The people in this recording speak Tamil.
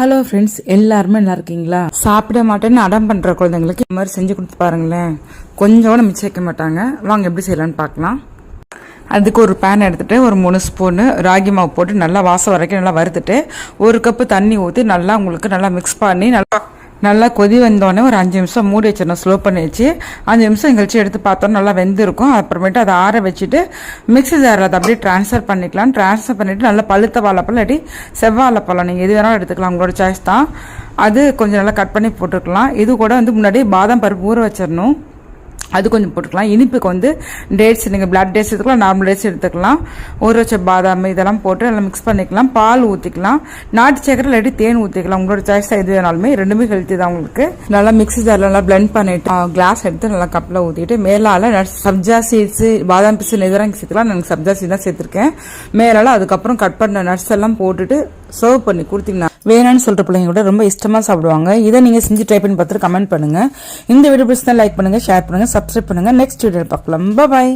ஹலோ ஃப்ரெண்ட்ஸ் எல்லாருமே நல்லா இருக்கீங்களா? சாப்பிட மாட்டேன்னு அடம் பண்ற குழந்தைங்களுக்கு இந்த மாதிரி செஞ்சு கொடுத்து பாருங்களேன். கொஞ்சம் கூட மிச்சம் வைக்க மாட்டாங்க. வாங்க எப்படி செய்யலாம்னு பார்க்கலாம். அதுக்கு ஒரு பேன் எடுத்துட்டு ஒரு மூணு ஸ்பூனு ராகி மாவு போட்டு நல்லா வாசம் வரைக்கும் நல்லா வறுத்துட்டு ஒரு கப்பு தண்ணி ஊற்றி நல்லா உங்களுக்கு நல்லா மிக்ஸ் பண்ணி நல்லா நல்லா கொதி வந்தோடனே ஒரு அஞ்சு நிமிஷம் மூடி வச்சிடணும். ஸ்லோ பண்ணி வச்சு அஞ்சு நிமிஷம் கழிச்சு எடுத்து பார்த்தோம் நல்லா வெந்திருக்கும். அப்புறமேட்டு அதை ஆற வச்சுட்டு மிக்ஸி ஜாரில் அதை அப்படியே ட்ரான்ஸ்ஃபர் பண்ணிக்கலாம். ட்ரான்ஸ்ஃபர் பண்ணிவிட்டு நல்லா பழுத்த வாழைப்பழம் இல்லாட்டி செவ்வாழைப்பழம் நீங்கள் எது வேணாலும் எடுத்துக்கலாம். உங்களோட சாய்ஸ் தான். அது கொஞ்சம் நல்லா கட் பண்ணி போட்டுக்கலாம். இது கூட வந்து முன்னாடி பாதாம் பருப்பு ஊற வச்சிடணும். அது கொஞ்சம் போட்டுக்கலாம். இனிப்புக்கு வந்து டேட்ஸ் நீங்கள் பிளாக் டேட்ஸ் எடுத்துக்கலாம் நார்மல் டேட்ஸ் எடுத்துக்கலாம். ஊற வச்ச பாதாம் இதெல்லாம் போட்டு நல்லா மிக்ஸ் பண்ணிக்கலாம். பால் ஊற்றிக்கலாம் நாட்டு சக்கரை இல்லாட்டி தேன் ஊற்றிக்கலாம் உங்களோட சாய்ஸ் எது வேணாலுமே. ரெண்டுமே ஹெல்த்தி தான் உங்களுக்கு. நல்லா மிக்ஸி ஜாரில் நல்லா பிளெண்ட் பண்ணிட்டு கிளாஸ் எடுத்து நல்லா கப்பில் ஊற்றிட்டு மேலால் சப்ஜா சீட்ஸ் பாதாம் பிசு இதெல்லாம் சேர்த்துக்கலாம். நான் சப்ஜா சீட் தான் சேர்த்துருக்கேன். மேலால் அதுக்கப்புறம் கட் பண்ண நட்ஸ் எல்லாம் போட்டுட்டு சர்வ் பண்ணி கொடுத்தீங்கன்னா வேணும்னு சொல்கிற பிள்ளைங்க கூட ரொம்ப இஷ்டமாக சாப்பிடுவாங்க. இதை நீங்கள் செஞ்சு ட்ரை பண்ணி பார்த்துட்டு கமெண்ட் பண்ணுங்கள் இந்த வீடியோ பிடிச்சா லைக் பண்ணுங்கள் ஷேர் பண்ணுங்கள் சப்ஸ்கிரைப் பண்ணுங்கள் நெக்ஸ்ட் வீடியோ பார்க்கலாம். பாய்